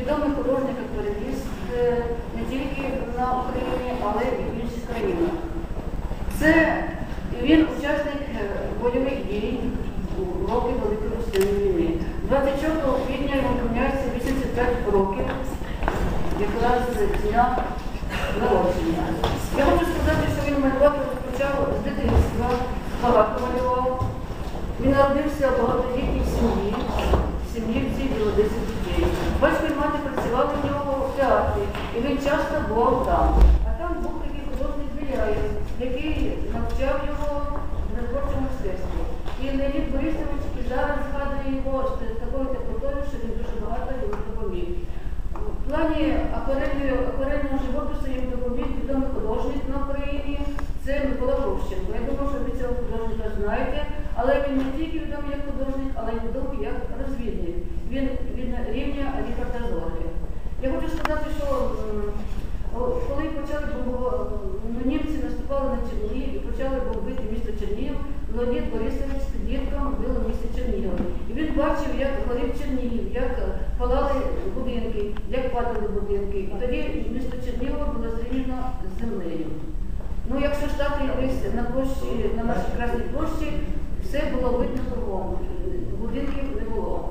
Відомий художник аквареліст е, не тільки на Україні, але й в інших країнах. Це він учасник е, бойових дій у роки Великої Російської війни. 24 квітня йому поміняється 85 років, якраз з дня народження. Я хочу сказати, що він малювати розпочав з дитинства, багато. Він народився в багатодітній сім'ї, в сім'ї в цій було 10 дітей і мати працювали в нього в театрі, і він часто бував там. А там був такий художник Біляєв, який навчав його мистецтві. І Леонід Борисович і зараз згадує його з такою теплотою, що він дуже багато йому допоміг. В плані акварельного живопису їм допоміг відомий художник на Україні. Це Микола Грощенко. Я думаю, що ви цього художника знаєте, але він не тільки відомий як художник, але й відомий як розвідник. Він, він рівня Ріхарда Зорги. Я хочу сказати, що коли почали ну, німці наступали на Чернігів і почали бомбити місто Чернігів, Леонід Борисович з підлітком був у місті Чернігів. І він бачив, як горів Чернігів, як палали будинки, як падали будинки. І тоді місто Чернігова було зрівняно з землею. Ну, якщо стати десь на площі, на нашій Красній площі, все було видно кругом, будинків не було.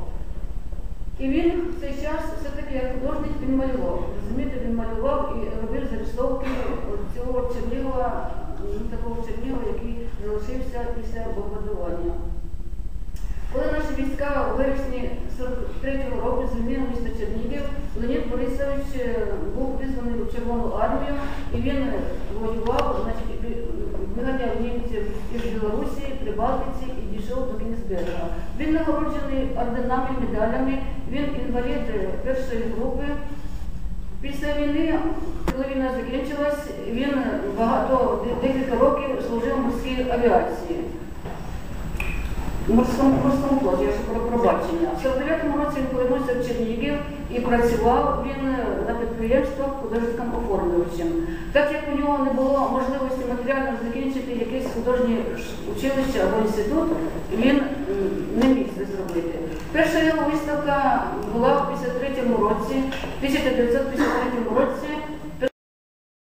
І він в цей час все-таки як художник він малював. Розумієте, він малював і робив зарисовки цього Чернігова, ну, такого Чернігова, який залишився після бомбардування. Коли наші війська у вересні 43-го року звільнили місто Чернігів, Леонід Борисович е, був визваний у Червону армію і він воював, значить, виганяв німців із Білорусі, Прибалтиці і до Кінзберга. Він нагороджений орденами, медалями, він інвалід першої групи. Після війни, коли війна закінчилась, він багато декілька років служив в морській авіації. Морському, морському флоті, я про пробачення. В 49-му році він повернувся в Чернігів і працював він е, на підприємствах художником оформлювачем. Так як у нього не було можливості матеріально закінчити якесь художнє училище або інститут, він не міг це зробити. Перша його виставка була в 53-му році, в 1953 році